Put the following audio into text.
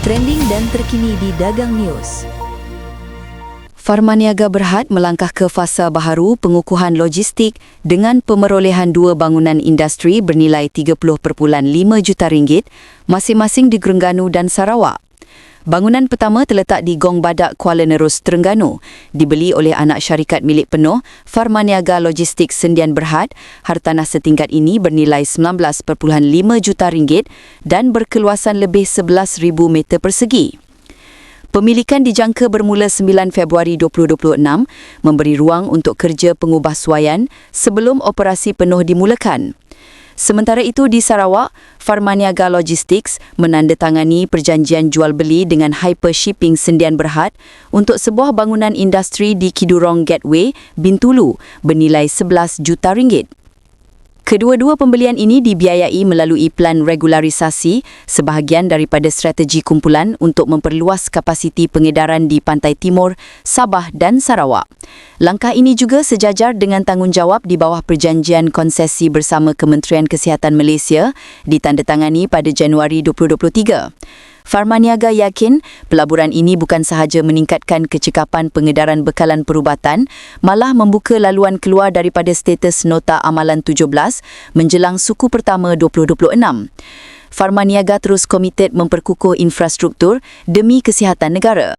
trending dan terkini di Dagang News. Farmaniaga Berhad melangkah ke fasa baharu pengukuhan logistik dengan pemerolehan dua bangunan industri bernilai 30.5 juta ringgit masing-masing di Gerengganu dan Sarawak. Bangunan pertama terletak di Gong Badak Kuala Nerus, Terengganu, dibeli oleh anak syarikat milik penuh Farmaniaga Logistik Sendian Berhad. Hartanah setingkat ini bernilai 19.5 juta ringgit dan berkeluasan lebih 11,000 meter persegi. Pemilikan dijangka bermula 9 Februari 2026 memberi ruang untuk kerja pengubahsuaian sebelum operasi penuh dimulakan. Sementara itu di Sarawak, Farmaniaga Logistics menandatangani perjanjian jual beli dengan Hyper Shipping Sendian Berhad untuk sebuah bangunan industri di Kidurong Gateway, Bintulu bernilai 11 juta ringgit. Kedua-dua pembelian ini dibiayai melalui plan regularisasi sebahagian daripada strategi kumpulan untuk memperluas kapasiti pengedaran di Pantai Timur, Sabah dan Sarawak. Langkah ini juga sejajar dengan tanggungjawab di bawah perjanjian konsesi bersama Kementerian Kesihatan Malaysia ditandatangani pada Januari 2023. Farmaniaga yakin pelaburan ini bukan sahaja meningkatkan kecekapan pengedaran bekalan perubatan, malah membuka laluan keluar daripada status Nota Amalan 17 menjelang suku pertama 2026. Farmaniaga terus komited memperkukuh infrastruktur demi kesihatan negara.